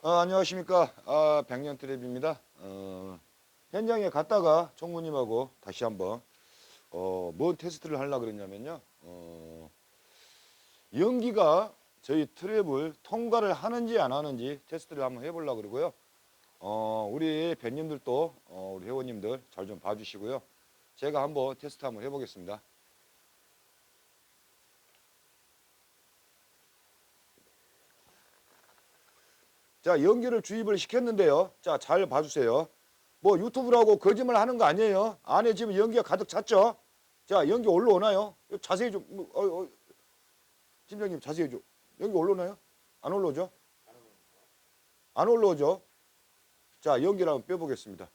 어, 안녕하십니까. 아, 백년 트랩입니다. 어, 현장에 갔다가 총무님하고 다시 한번, 어, 뭔 테스트를 하려고 그랬냐면요. 어, 연기가 저희 트랩을 통과를 하는지 안 하는지 테스트를 한번 해보려고 그러고요. 어, 우리 밴님들도, 어, 우리 회원님들 잘 좀 봐주시고요. 제가 한번 테스트 한번 해보겠습니다. 자, 연기를 주입을 시켰는데요. 자, 잘 봐주세요. 뭐 유튜브라고 거짓말 하는 거 아니에요. 안에 지금 연기가 가득 찼죠? 자, 연기 올라오나요? 자세히 좀, 뭐, 어, 어, 팀장님 자세히 좀. 연기 올라오나요? 안 올라오죠? 안 올라오죠? 자, 연기를 한번 빼보겠습니다.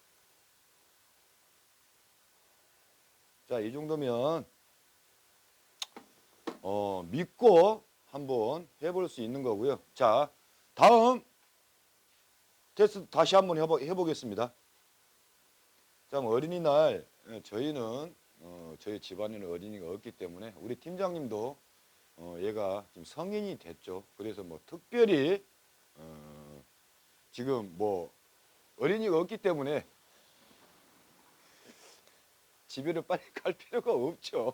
자, 이 정도면, 어, 믿고 한번 해볼 수 있는 거고요. 자, 다음 테스트 다시 한번 해보, 해보겠습니다. 자, 뭐 어린이날 예, 저희는 어, 저희 집안에는 어린이가 없기 때문에 우리 팀장님도 어, 얘가 지금 성인이 됐죠. 그래서 뭐 특별히 어, 지금 뭐 어린이가 없기 때문에 집에를 빨리 갈 필요가 없죠.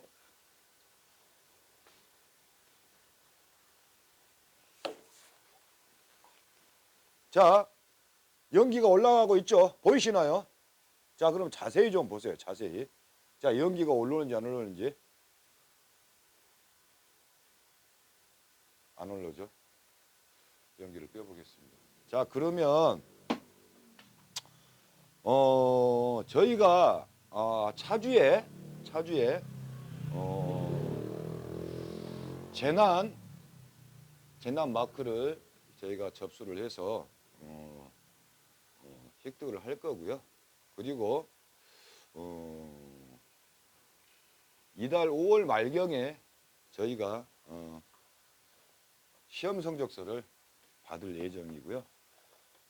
자, 연기가 올라가고 있죠. 보이시나요? 자, 그럼 자세히 좀 보세요. 자세히. 자, 연기가 올라오는지 안 올라오는지. 안 올라오죠? 연기를 빼보겠습니다. 자, 그러면 어, 저희가 아, 차주에 차주에 어, 재난 재난 마크를 저희가 접수를 해서 어, 어, 획득을 할 거고요. 그리고 어, 이달 5월 말경에 저희가 어, 시험 성적서를 받을 예정이고요.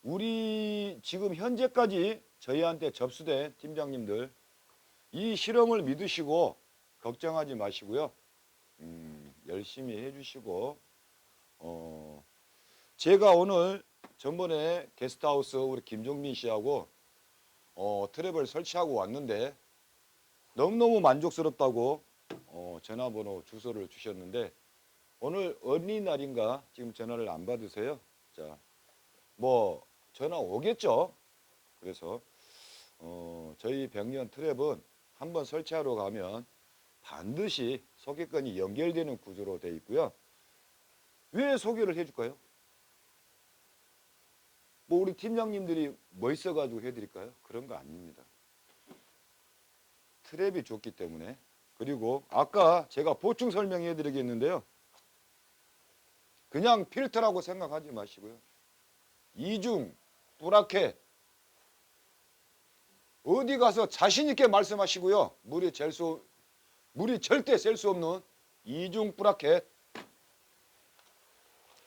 우리 지금 현재까지 저희한테 접수된 팀장님들 이 실험을 믿으시고 걱정하지 마시고요. 음, 열심히 해주시고 어, 제가 오늘 전번에 게스트하우스 우리 김종민 씨하고 어, 트랩을 설치하고 왔는데 너무너무 만족스럽다고 어, 전화번호 주소를 주셨는데 오늘 어린이날인가 지금 전화를 안 받으세요. 자, 뭐 전화 오겠죠. 그래서 어, 저희 백년 트랩은 한번 설치하러 가면 반드시 소개권이 연결되는 구조로 되어 있고요. 왜 소개를 해줄까요? 뭐 우리 팀장님들이 뭐 있어가지고 해드릴까요? 그런 거 아닙니다. 트랩이 좋기 때문에 그리고 아까 제가 보충 설명해 드리겠는데요. 그냥 필터라고 생각하지 마시고요. 이중, 뿌라켓 어디 가서 자신 있게 말씀하시고요. 물이 잴 수, 물이 절대 셀 수 없는 이중 뿌라켓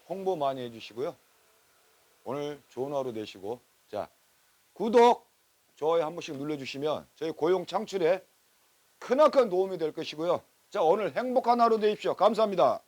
홍보 많이 해주시고요. 오늘 좋은 하루 되시고 자 구독, 좋아요 한 번씩 눌러주시면 저희 고용 창출에 크나큰 도움이 될 것이고요. 자 오늘 행복한 하루 되십시오. 감사합니다.